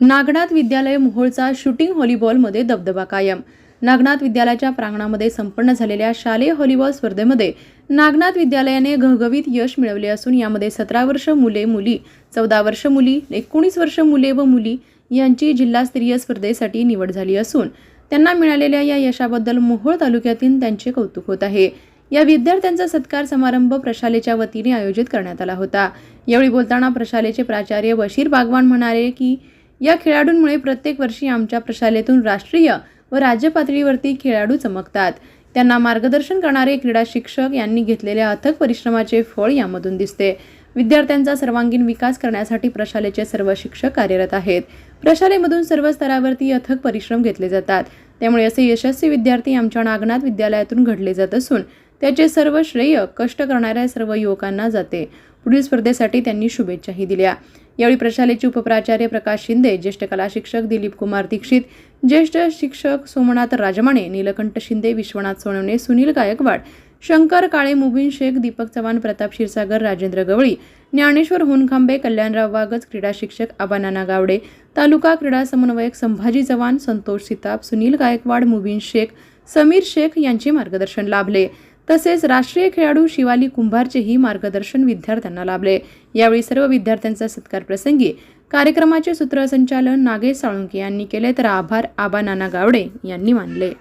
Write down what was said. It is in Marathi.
नागनाथ विद्यालय मोहोळचा शूटिंग व्हॉलीबॉलमध्ये दबदबा कायम. नागनाथ विद्यालयाच्या प्रांगणामध्ये संपन्न झालेल्या शालेय व्हॉलीबॉल स्पर्धेमध्ये नागनाथ विद्यालयाने घवघवीत यश मिळवले असून यामध्ये सतरा वर्ष मुले मुली चौदा वर्ष मुली एकोणीस वर्ष मुले व मुली यांची जिल्हास्तरीय स्पर्धेसाठी निवड झाली असून त्यांना मिळालेल्या या यशाबद्दल मोहोळ तालुक्यातील त्यांचे कौतुक होत आहे. या विद्यार्थ्यांचा सत्कार समारंभ प्रशालेच्या वतीने आयोजित करण्यात आला होता. यावेळी बोलताना प्रशालेचे प्राचार्य बशीर बागवान म्हणाले की या खेळाडूंमुळे प्रत्येक वर्षी आमच्या प्रशालेतून राष्ट्रीय व राज्य पातळीवरती खेळाडू चमकतात. त्यांना मार्गदर्शन करणारे क्रीडा शिक्षक यांनी घेतलेल्या अथक परिश्रमाचे फळ यामधून दिसते. विद्यार्थ्यांचा सर्वांगीण विकास करण्यासाठी प्रशालेचे सर्व शिक्षक कार्यरत आहेत. प्रशालेमधून सर्व स्तरावरती अथक परिश्रम घेतले जातात. त्यामुळे असे यशस्वी विद्यार्थी आमच्या नागनाथ विद्यालयातून घडले जात असून त्याचे सर्व श्रेय कष्ट करणाऱ्या सर्व युवकांना जाते. पुढील स्पर्धेसाठी त्यांनी शुभेच्छाही दिल्या. यावेळी प्रशालेचे उपप्राचार्य प्रकाश शिंदे ज्येष्ठ कला शिक्षक दिलीप कुमार दीक्षित ज्येष्ठ शिक्षक सोमनाथ राजमाणे नीलकंठ शिंदे विश्वनाथ सोनवणे सुनील गायकवाड शंकर काळे मुबीन शेख दीपक चव्हाण प्रताप क्षीरसागर राजेंद्र गवळी ज्ञानेश्वर हुनखांबे कल्याणराव वागज क्रीडा शिक्षक आबानाना गावडे तालुका क्रीडा समन्वयक संभाजी चव्हाण संतोष सिताप सुनील गायकवाड मुबीन शेख समीर शेख यांचे मार्गदर्शन लाभले. तसेच राष्ट्रीय खेळाडू शिवाली कुंभारचेही मार्गदर्शन विद्यार्थ्यांना लाभले. यावेळी सर्व विद्यार्थ्यांचा सत्कार प्रसंगी कार्यक्रमाचे सूत्रसंचालन नागेश साळुंके यांनी केले. तर आभार आबा नाना गावडे यांनी मानले.